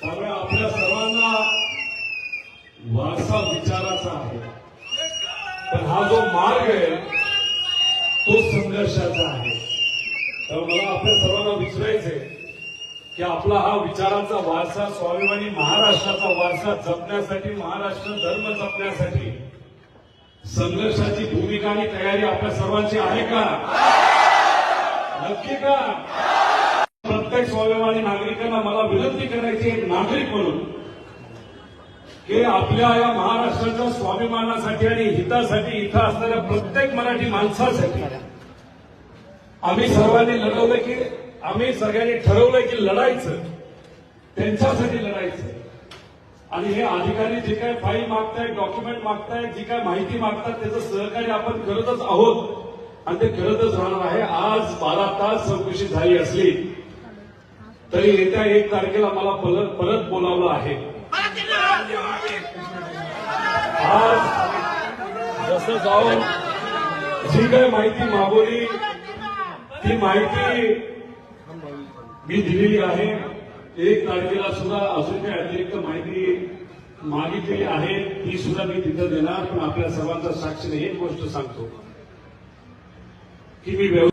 त्यामुळे आपल्या सर्वांना वारसा विचाराचा आहे. पण हा जो मार्ग आहे तो संघर्षाचा आहे. तर मला आपल्या सर्वांना विचारायचंय की आपला हा विचारांचा वारसा स्वाभिमानी महाराष्ट्राचा वारसा जपण्यासाठी महाराष्ट्र धर्म जपण्यासाठी संघर्षाची भूमिका आणि तयारी आपल्या सर्वांची आहे का? नक्की का? प्रत्येक स्वाभिमानी नागरिकांना मला विनंती करायची एक नागरिक म्हणून की आपल्या या महाराष्ट्राच्या स्वाभिमानासाठी आणि हितासाठी इथं असणाऱ्या प्रत्येक मराठी माणसासाठी आम्ही सर्वांनी लढवलं की आम्ही सगळ्यांनी ठरवलंय की लढायचं त्यांच्यासाठी लढायचं. आणि हे अधिकारी जे काय फाईल मागतायत डॉक्युमेंट मागतायत जी काय माहिती मागतात त्याचं सहकार्य आपण करतच आहोत. आणि ते करतच राहणार आहे. आज तास चौकशी झाली असली तरी येत्या एक तारखेला मला परत परत बोलावलं आहे. आज जसं जाऊन जी काही माहिती मागवली ती माहिती मी दिलेली आहे. एक तारखेला सुद्धा अजून काही अतिरिक्त माहिती मागितलेली आहे ती सुद्धा मी तिथं देणार. पण आपल्या सर्वांचा साक्षीने एक गोष्ट सांगतो की मी व्यव-